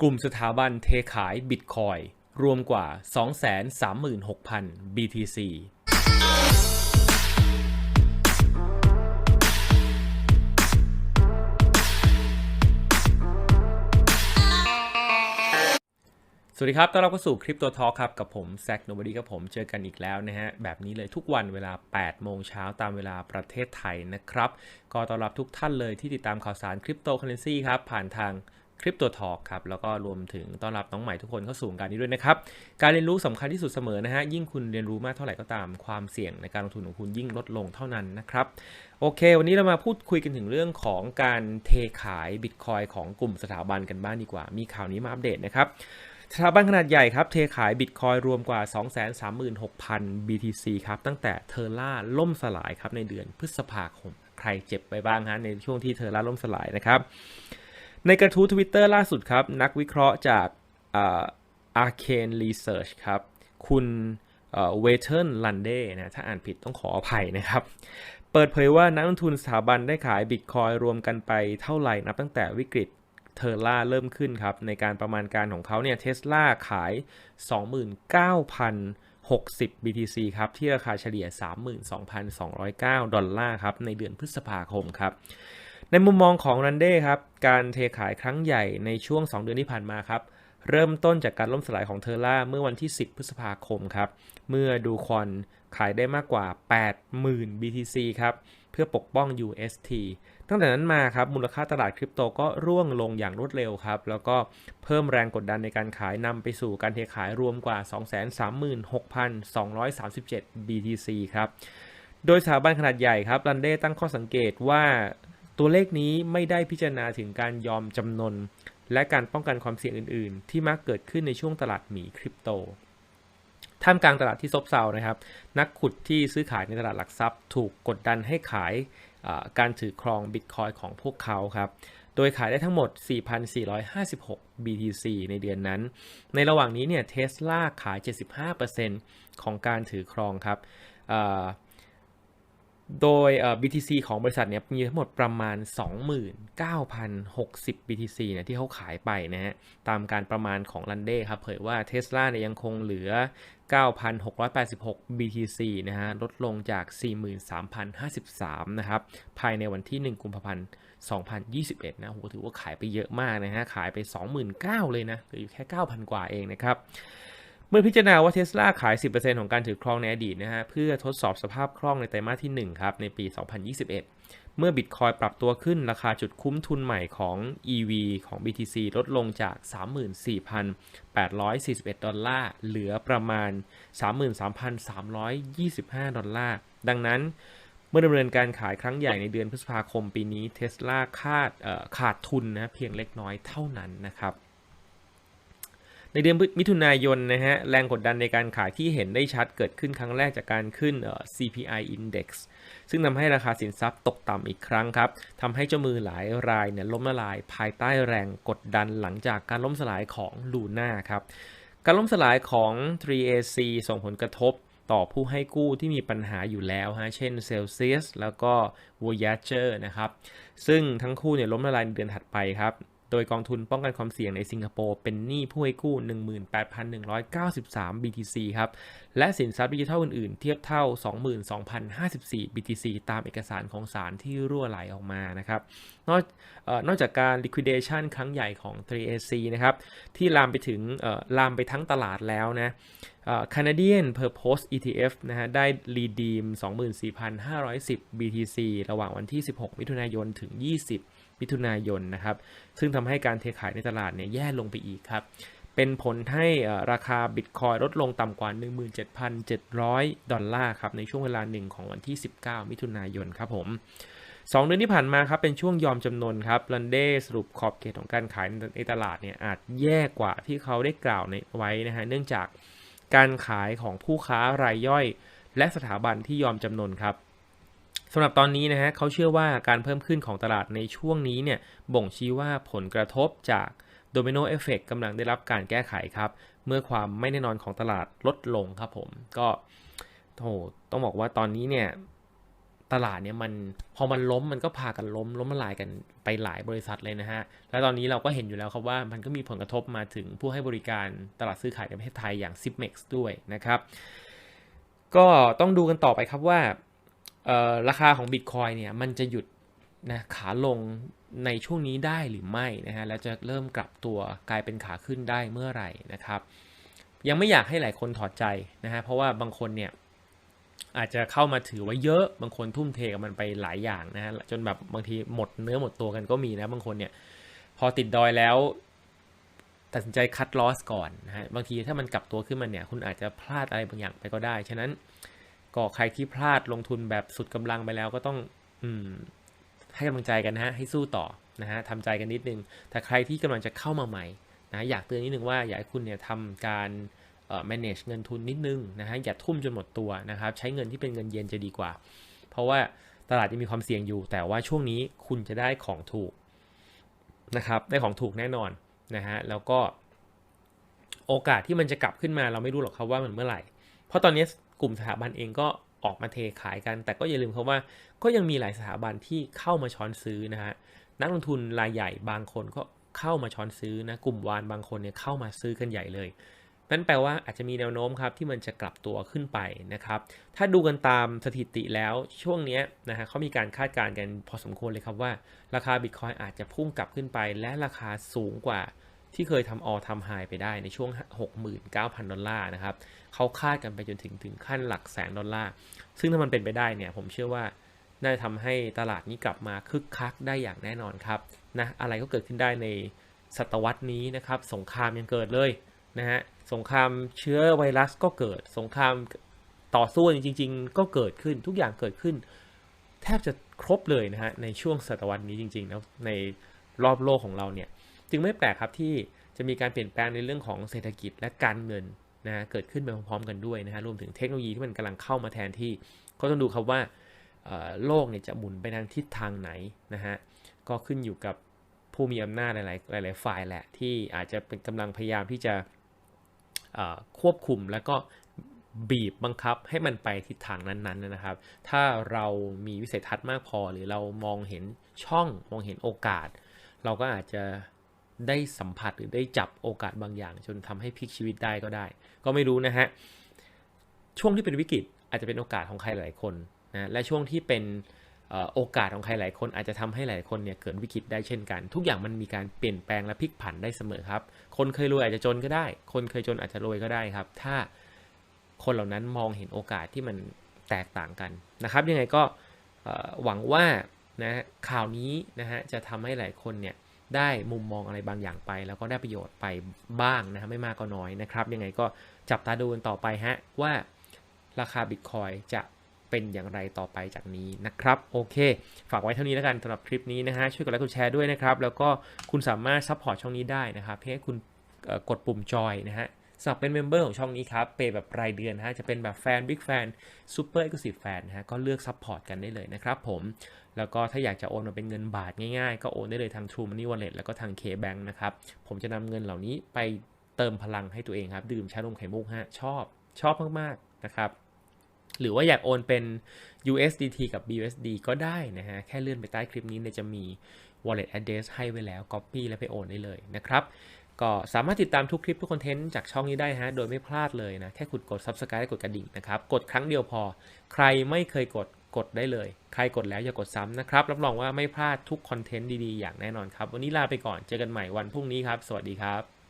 กลุ่มสถาบันเทขายบิตคอยรวมกว่า 236,000 BTC สวัสดีครับ ต้อนรับเข้าสู่คริปโตทอครับ กับผมแซกโนบดีกับผมเจอกันอีกแล้วนะฮะ แบบนี้เลยทุกวันเวลา 8 โมงเช้าตามเวลาประเทศไทยนะครับ ก็ต้อนรับทุกท่านเลยที่ติดตามข่าวสารคริปโตเคอเรนซีครับ ผ่านทาง คริปโตทอ l k ครับแล้วก็รวมถึงต้อนรับน้องใหม่ทุกคนเข้าสู่งการนี้ด้วยนะครับ การเรียนรู้สำคัญที่สุดเสมอนะฮะยิ่งคุณเรียนรู้มากเท่าไหร่ก็ตามความเสี่ยงในการลงทุนของคุณยิ่งลดลงเท่านั้นนะครับโอเค วันนี้เรามาพูดคุยกันถึงเรื่องของการเทขายบิตคอยของกลุ่มสถาบันกันบ้างดีกว่า มีข่าวนี้มาอัปเดตนะครับสถาบันขนาดใหญ่ครับ เทขายบิตคอยรวมกว่า 236,000 BTC ครับ ตั้งแต่เทอร่าล่มสลายครับในเดือนพฤษภาคม ใครเจ็บไปบ้างฮะในช่วงที่เทอร่าล่มสลายนะครับ ในกระทู้ทวิตเตอร์ล่าสุดครับ นักวิเคราะห์จากอาร์เคนรีเสิร์ชครับ คุณเวเทิร์นลันเดนะถ้าอ่านผิดต้องขออภัยนะครับ เปิดเผยว่านักลงทุนสถาบันได้ขายบิตคอยรวมกันไปเท่าไหร่นับตั้งแต่วิกฤตเทอร่าเริ่มขึ้นครับ ในการประมาณการของเขาเนี่ยเทสลาขาย 29,060 BTC ครับ ที่ราคาเฉลี่ย 32,209 ดอลลาร์ครับ ในเดือนพฤษภาคมครับ ในมุมมองของรันเด้ครับ การเทขายครั้งใหญ่ในช่วง 2 เดือนที่ผ่านมาครับ เริ่มต้นจากการล่มสลายของเทอร่าเมื่อวันที่ 10 พฤษภาคมครับ เมื่อดูคอนขายได้มากกว่า 80,000 BTC ครับ เพื่อปกป้อง UST ตั้งแต่นั้นมาครับ มูลค่าตลาดคริปโตก็ร่วงลงอย่างรวดเร็วครับ แล้วก็เพิ่มแรงกดดันในการขายนำไปสู่การเทขายรวมกว่า 236,237 BTC ครับ โดยสถาบันขนาดใหญ่ครับรันเด้ตั้งข้อสังเกตว่า ตัวเลขนี้ไม่ได้พิจารณาถึงการยอมจำนน และการป้องกันความเสี่ยงอื่น ๆ ที่มักเกิดขึ้นในช่วงตลาดหมีคริปโตท่ามกลางตลาดที่ซบเซานะครับ นักขุดที่ซื้อขายในตลาดหลักทรัพย์ ถูกกดดันให้ขายการถือครองบิตคอยของพวกเขาครับ โดยขายได้ทั้งหมด 4,456 BTC ในเดือนนั้น ในระหว่างนี้เนี่ยเทสลาขาย 75%ของการถือครองครับ โดย BTC ของบริษัทเนี่ยมีทั้งหมดประมาณ 29,060 BTC นี่ยที่เขาขายไปนะฮะ ตามการประมาณของ l ันเด้ครับ เผยว่า Tesla เนี่ยยังคงเหลือ 9,686 BTC นะฮะ ลดลงจาก 43,053 นะครับ ภายในวันที่ 1 กุมภาพันธ์ 2021 นะโหถือว่าขายไปเยอะมากนะฮะ ขายไป 29,000 เลยนะเหลืออยู่แค่ 9,000 กว่าเองนะครับ เมื่อพิจารณาว่าเทสลาขาย 10%ของการถือครองในอดีตนะฮะเพื่อทดสอบสภาพคล่องในไตรมาสที่ 1 ครับ ในปี 2021 เมื่อบิตคอยปรับตัวขึ้นราคาจุดคุ้มทุนใหม่ของ EV ของ BTC ลดลงจาก 34,841 ดอลลาร์ เหลือประมาณ 33,325 ดอลลาร์ ดังนั้นเมื่อดำเนินการขายครั้งใหญ่ในเดือนพฤษภาคมปีนี้เทสลาคาดขาดทุนนะเพียงเล็กน้อยเท่านั้นนะครับ ในเดือนมิถุนายนนะฮะแรงกดดันในการขายที่เห็นได้ชัดเกิดขึ้นครั้งแรกจากการขึ้น CPI Index ซึ่งทำให้ราคาสินทรัพย์ตกต่ำอีกครั้งครับทำให้เจ้ามือหลายรายเนี่ยล้มละลายภายใต้แรงกดดันหลังจากการล้มสลายของลูน่าครับการล้มสลายของ 3AC ส่งผลกระทบต่อผู้ให้กู้ที่มีปัญหาอยู่แล้วฮะ เช่น Celsius แล้วก็ Voyager นะครับ ซึ่งทั้งคู่เนี่ยล้มละลายในเดือนถัดไปครับ โดยกองทุนป้องกันความเสี่ยงในสิงคโปร์เป็นหนี้ผู้ให้กู้ 18,193 BTC ครับ และสินทรัพย์ดิจิทัลอื่นๆ เทียบเท่า 22,054 BTC ตามเอกสารของศาลที่รั่วไหลออกมานะครับ นอกนอกจากการ liquidation ครั้งใหญ่ของ 3AC นะครับ ที่ลามไปถึงลามไปทั้งตลาดแล้วนะ Canadian Purpose ETF นะฮะ ได้ redeem 24,510 BTC ระหว่างวันที่ 16 มิถุนายน ถึง 20 มิถุนายนนะครับ ซึ่งทำให้การเทขายในตลาดเนี่ยแย่ลงไปอีกครับ เป็นผลให้ราคาบิตคอยลดลงต่ำกว่า 17,700 ดอลลาร์ครับ ในช่วงเวลาหนึ่งของวันที่ 19 มิถุนายนครับผม2เดือนที่ผ่านมาครับเป็นช่วงยอมจำนนครับลันเดสรุปขอบเขตของการขายในตลาดเนี่ยอาจแย่กว่าที่เขาได้กล่าวในไว้นะฮะเนื่องจากการขายของผู้ค้ารายย่อย และสถาบันที่ยอมจำนนครับ สำหรับตอนนี้นะฮะเขาเชื่อว่าการเพิ่มขึ้นของตลาดในช่วงนี้เนี่ยบ่งชี้ว่าผลกระทบจากโดมิโนเอฟเฟกกำลังได้รับการแก้ไขครับ เมื่อความไม่แน่นอนของตลาดลดลงครับผม ก็โหต้องบอกว่าตอนนี้เนี่ยตลาดเนี่ยมันพอมันล้มมันก็พากันล้มล้มละลายกันไปหลายบริษัทเลยนะฮะ แล้วตอนนี้เราก็เห็นอยู่แล้วครับว่ามันก็มีผลกระทบมาถึงผู้ให้บริการตลาดซื้อขายในประเทศไทยอย่าง Zipmex ด้วยนะครับ ก็ต้องดูกันต่อไปครับว่า ราคาของ Bitcoin เนี่ยมันจะหยุดนะขาลงในช่วงนี้ได้หรือไม่นะฮะแล้วจะเริ่มกลับตัวกลายเป็นขาขึ้นได้เมื่อไหร่นะครับ ยังไม่อยากให้หลายคนถอดใจนะฮะเพราะว่าบางคนเนี่ยอาจจะเข้ามาถือไว้เยอะบางคนทุ่มเทกับมันไปหลายอย่างนะฮะจนแบบบางทีหมดเนื้อหมดตัวกันก็มีนะบางคนเนี่ยพอติดดอยแล้ว ตัดสินใจคัดลอสก่อนนะฮะบางทีถ้ามันกลับตัวขึ้นมาเนี่ยคุณอาจจะพลาดอะไรบางอย่างไปก็ได้ ฉะนั้น ก็ใครที่พลาดลงทุนแบบสุดกำลังไปแล้วก็ต้องอืมให้กำลังใจกันนะฮะให้สู้ต่อนะฮะทำใจกันนิดนึง แต่ใครที่กำลังจะเข้ามาใหม่นะอยากเตือนนิดนึงว่าอยากให้คุณเนี่ยทำการเอ่อ manage เงินทุนนิดนึงนะฮะอย่าทุ่มจนหมดตัวนะครับ ใช้เงินที่เป็นเงินเย็นจะดีกว่า เพราะว่าตลาดยังมีความเสี่ยงอยู่ แต่ว่าช่วงนี้คุณจะได้ของถูกนะครับได้ของถูกแน่นอนนะฮะแล้วก็โอกาสที่มันจะกลับขึ้นมาเราไม่รู้หรอกครับว่ามันเมื่อไหร่ เพราะตอนนี้ กลุ่มสถาบันเองก็ออกมาเทขายกัน แต่ก็อย่าลืมครับว่า ก็ยังมีหลายสถาบันที่เข้ามาช้อนซื้อนะฮะนักลงทุนรายใหญ่บางคนก็เข้ามาช้อนซื้อนะกลุ่มวานบางคนเนี่ยเข้ามาซื้อกันใหญ่เลยนั่นแปลว่าอาจจะมีแนวโน้มครับที่มันจะกลับตัวขึ้นไปนะครับ ถ้าดูกันตามสถิติแล้วช่วงนี้นะฮะเขามีการคาดการณ์กันพอสมควรเลยครับว่า ราคาบิตคอยอาจจะพุ่งกลับขึ้นไป และราคาสูงกว่า ที่เคยทำออทำไฮไปได้ในช่วง 69,000 ดอลลาร์นะครับเขาคาดกันไปจนถึงถึงขั้นหลักแสนดอลลาร์ ซึ่งถ้ามันเป็นไปได้เนี่ยผมเชื่อว่าน่าจะทำให้ตลาดนี้กลับมาคึกคักได้อย่างแน่นอนครับนะอะไรก็เกิดขึ้นได้ในศตวรรษนี้นะครับ สงครามยังเกิดเลยนะฮะสงครามเชื้อไวรัสก็เกิด สงครามต่อสู้จริง ๆ ก็เกิดขึ้นทุกอย่างเกิดขึ้น แทบจะครบเลยนะฮะในช่วงศตวรรษนี้จริงๆแล้วในรอบโลกของเราเนี่ย จึงไม่แปลกครับที่จะมีการเปลี่ยนแปลงในเรื่องของเศรษฐกิจและการเงินนะเกิดขึ้นไปพร้อมๆกันด้วยนะฮะรวมถึงเทคโนโลยีที่มันกำลังเข้ามาแทนที่ ก็ต้องดูครับว่าโลกเนี่ยจะหมุนไปทางทิศทางไหนนะฮะก็ขึ้นอยู่กับผู้มีอำนาจหลายๆหลาย ๆ ฝ่ายแหละที่อาจจะเป็นกำลังพยายามที่จะควบคุมแล้วก็บีบบังคับให้มันไปทิศทางนั้นๆนะครับ ถ้าเรามีวิสัยทัศน์มากพอหรือเรามองเห็นช่องมองเห็นโอกาส เราก็อาจจะ ได้สัมผัสหรือได้จับโอกาสบางอย่าง จนทำให้พลิกชีวิตได้ก็ได้ ก็ไม่รู้นะฮะ ช่วงที่เป็นวิกฤตอาจจะเป็นโอกาสของใครหลายคนนะและช่วงที่เป็นโอกาสของใครหลายคนอาจจะทำให้หลายคนเนี่ยเกิดวิกฤตได้เช่นกัน ทุกอย่างมันมีการเปลี่ยนแปลงและพลิกผันได้เสมอครับ คนเคยรวยอาจจะจนก็ได้ คนเคยจนอาจจะรวยก็ได้ครับ ถ้าคนเหล่านั้นมองเห็นโอกาสที่มันแตกต่างกันนะครับ ยังไงก็หวังว่านะข่าวนี้นะฮะจะทำให้หลายคนเนี่ย ได้มุมมองอะไรบางอย่างไป แล้วก็ได้ประโยชน์ไปบ้างนะฮะไม่มากก็น้อยนะครับ ยังไงก็จับตาดูกันต่อไปฮะว่าราคาบิตคอยจะเป็นอย่างไรต่อไปจากนี้นะครับ โอเค ฝากไว้เท่านี้แล้วกันสำหรับคลิปนี้นะฮะช่วยกดไลค์กดแชร์ด้วยนะครับ แล้วก็คุณสามารถซัพพอร์ตช่องนี้ได้นะครับเพียงให้คุณกดปุ่มจอยนะฮะ สมัครเป็นเมมเบอร์ของช่องนี้ครับเปย์แบบรายเดือนนะฮะจะเป็นแบบแฟนบิ๊กแฟนซูเปอร์เอ็กซ์คลูซีฟแฟนนะฮะก็เลือกซัพพอร์ตกันได้เลยนะครับผมแล้วก็ถ้าอยากจะโอนมาเป็นเงินบาทง่ายๆ ก็โอนได้เลยทาง True Money Wallet แล้วก็ทาง K-Bank นะครับผมจะนำเงินเหล่านี้ไปเติมพลังให้ตัวเองครับ ดื่มชานมไข่มุกฮะชอบชอบมากๆนะครับหรือว่าอยากโอนเป็น USDT กับ BUSD ก็ได้นะฮะ แค่เลื่อนไปใต้คลิปนี้เนี่ยจะมี wallet address ให้ไว้แล้ว copy แล้วไปโอนได้เลยนะครับ ก็สามารถติดตามทุกคลิปทุกคอนเทนต์จากช่องนี้ได้ฮะ โดยไม่พลาดเลยนะ แค่คุณกด subscribe กดกระดิ่งนะครับ กดครั้งเดียวพอ ใครไม่เคยกดกดได้เลย ใครกดแล้วอย่ากดซ้ำนะครับ รับรองว่าไม่พลาดทุกคอนเทนต์ดีๆ อย่างแน่นอนครับ วันนี้ลาไปก่อน เจอกันใหม่วันพรุ่งนี้ครับ สวัสดีครับ